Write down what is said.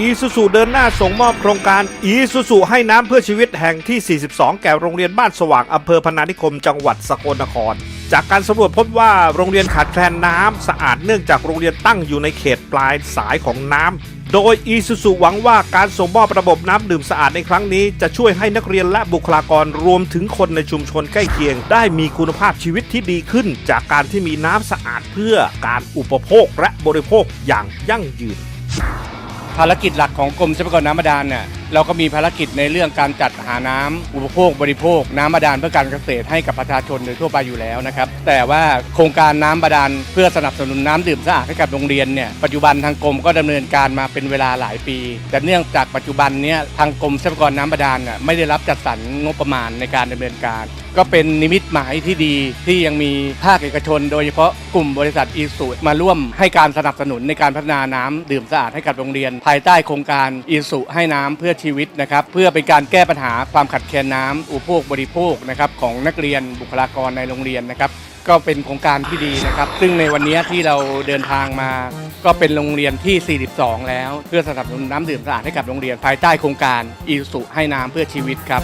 อีซูซูเดินหน้าส่งมอบโครงการอีซูซูให้น้ำเพื่อชีวิตแห่งที่ 42 แก่โรงเรียนบ้านสว่างอำเภอพนานิคม จังหวัดสกลนคร จากการสำรวจพบว่าโรงเรียนขาดแคลนน้ำสะอาดเนื่องจากโรงเรียนตั้งอยู่ในเขตปลายสายของน้ำโดยอีซูซูหวังว่าการส่งมอบระบบน้ำดื่มสะอาดในครั้งนี้ จะช่วยให้นักเรียนและบุคลากรรวมถึงคนในชุมชนใกล้เคียง ได้มีคุณภาพชีวิตที่ดีขึ้น จากการที่มีน้ำสะอาดเพื่อการอุปโภคและบริโภคอย่างยั่งยืน ภารกิจหลักของกรมทรัพยากรน้ำบาดาลเนี่ยเราก็มีภารกิจในเรื่องการจัดหาน้ำอุปโภคบริโภค น้ำบาดาลเพื่อการเกษตรให้กับประชาชนโดยทั่วไปอยู่แล้วนะครับ แต่ว่าโครงการน้ำบาดาลเพื่อสนับสนุนน้ำดื่มสะอาดให้กับโรงเรียนเนี่ยปัจจุบันทางกรมก็ดำเนินการมาเป็นเวลาหลายปี แต่เนื่องจากปัจจุบันเนี้ยทางกรมทรัพยากรน้ำบาดาลน่ะไม่ได้รับจัดสรรงบประมาณในการดำเนินการ ก็เป็นนิมิตหมายที่ดีที่ยังมีภาคเอกชน โดยเฉพาะกลุ่มบริษัทอีสูมาร่วมให้การสนับสนุนในการพัฒนาน้ำดื่มสะอาดให้กับโรงเรียน ภายใต้โครงการอีสุให้น้ำเพื่อชีวิตนะครับ เพื่อเป็นการแก้ปัญหาความขัดแคลนน้ำอุปโภคบริโภคนะครับของนักเรียนบุคลากรในโรงเรียนนะครับ ก็เป็นโครงการที่ดีนะครับ ซึ่งในวันนี้ที่เราเดินทางมา ก็เป็นโรงเรียนที่ 42 แล้ว เพื่อสนับสนุนน้ำดื่มสะอาดให้กับโรงเรียนภายใต้โครงการอีสุให้น้ำเพื่อชีวิตครับ